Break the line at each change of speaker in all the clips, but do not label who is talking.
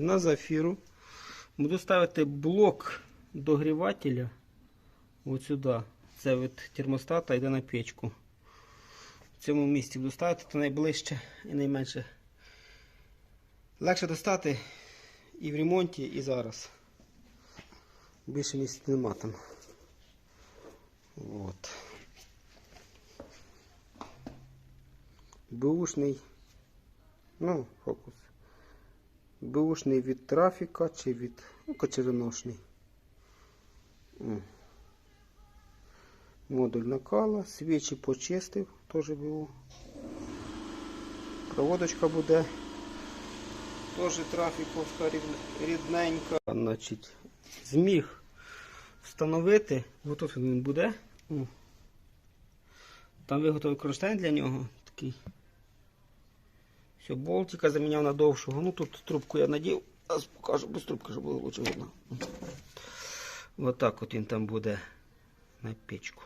на зафіру. Буду ставити блок догрівателя от сюди. Це від термостата йде на печку. В цьому місці буду ставити, то найближче і найменше. Легше достати і в ремонті, і зараз. Більше місця нема там. От. Бушний. Ну, фокус. Бушний від трафіка чи від ну. Модуль накала, свічі почистив, теж БУ. Проводочка буде. Теж трафіковська рідненька. Значить, зміг встановити. Тут він буде. Там виготовив кронштейн для нього. Такий. Все, болтика заміняв на довшого. Ну тут трубку я надів. Зараз покажу без трубки, щоб було лучше видно. Ось так от він там буде на печку.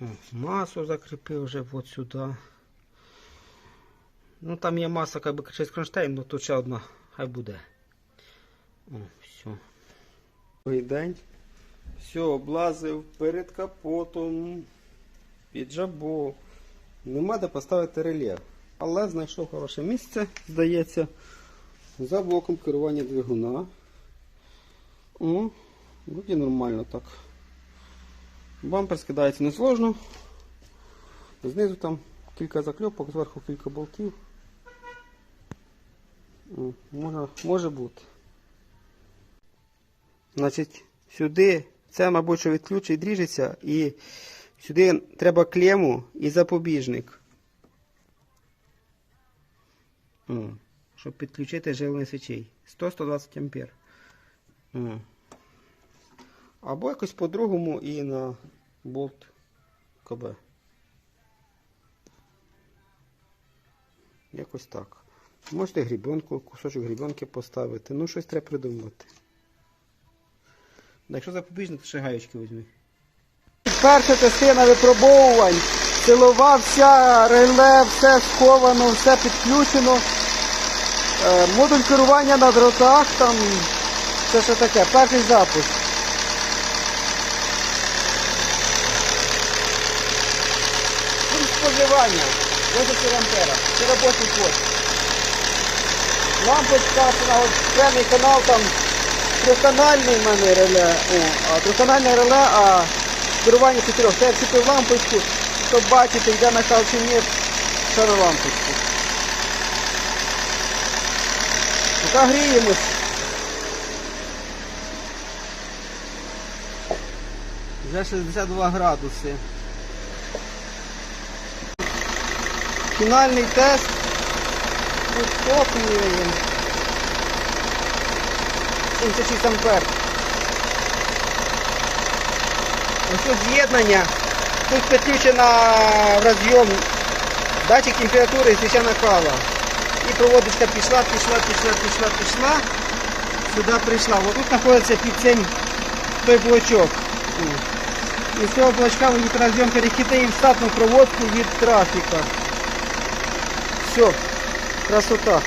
О, масу закріпив вже от сюди. Ну там є маса как би через кронштейн, але тут ще одна. Хай буде. Все. Добрий день. Все, облазив перед капотом. Під жабо. Нема де поставити рельєф. Але знайшов хороше місце, здається, за блоком керування двигуна. О, вроді нормально так. Бампер скидається несложно. Знизу там кілька закльопок, зверху кілька болтів. О, може, може бути. Значить, сюди це, мабуть, що відключить, ріжеться, і сюди треба клему і запобіжник. О, щоб підключити живлення свічей. 100-120 ампер. О. Або якось по-другому і на болт КБ. Якось так. Можете грібенку, кусочок грібенки поставити. Ну, щось треба придумати. Якщо запобіжник, то ще гаєчки візьми. Перша частина випробовувань. Силова вся, реле, все сховано, все підключено. Е, модуль керування на дротах, там це що таке, перший запуск. Пункт споживання 84 ампера. Це робочий код. Лампочка, певний канал там трьохканальний в мене реле, о, реле, а керування чотирьох. Це я вчепив лампочку, щоб бачити, йде чи ні, гріємось. Вже 62 градуси. Фінальний тест. Він. 76 ампер. Ось тут з'єднання. Тут підключена в розйом датчик температури і свіча накала. І проводочка пішла, пішла, пішла, пішла, пішла. Сюди прийшла. Ось тут знаходиться під цим той блочок. І з цього блочка розйом перехідний в штатну проводку від трафіка. Все, красота.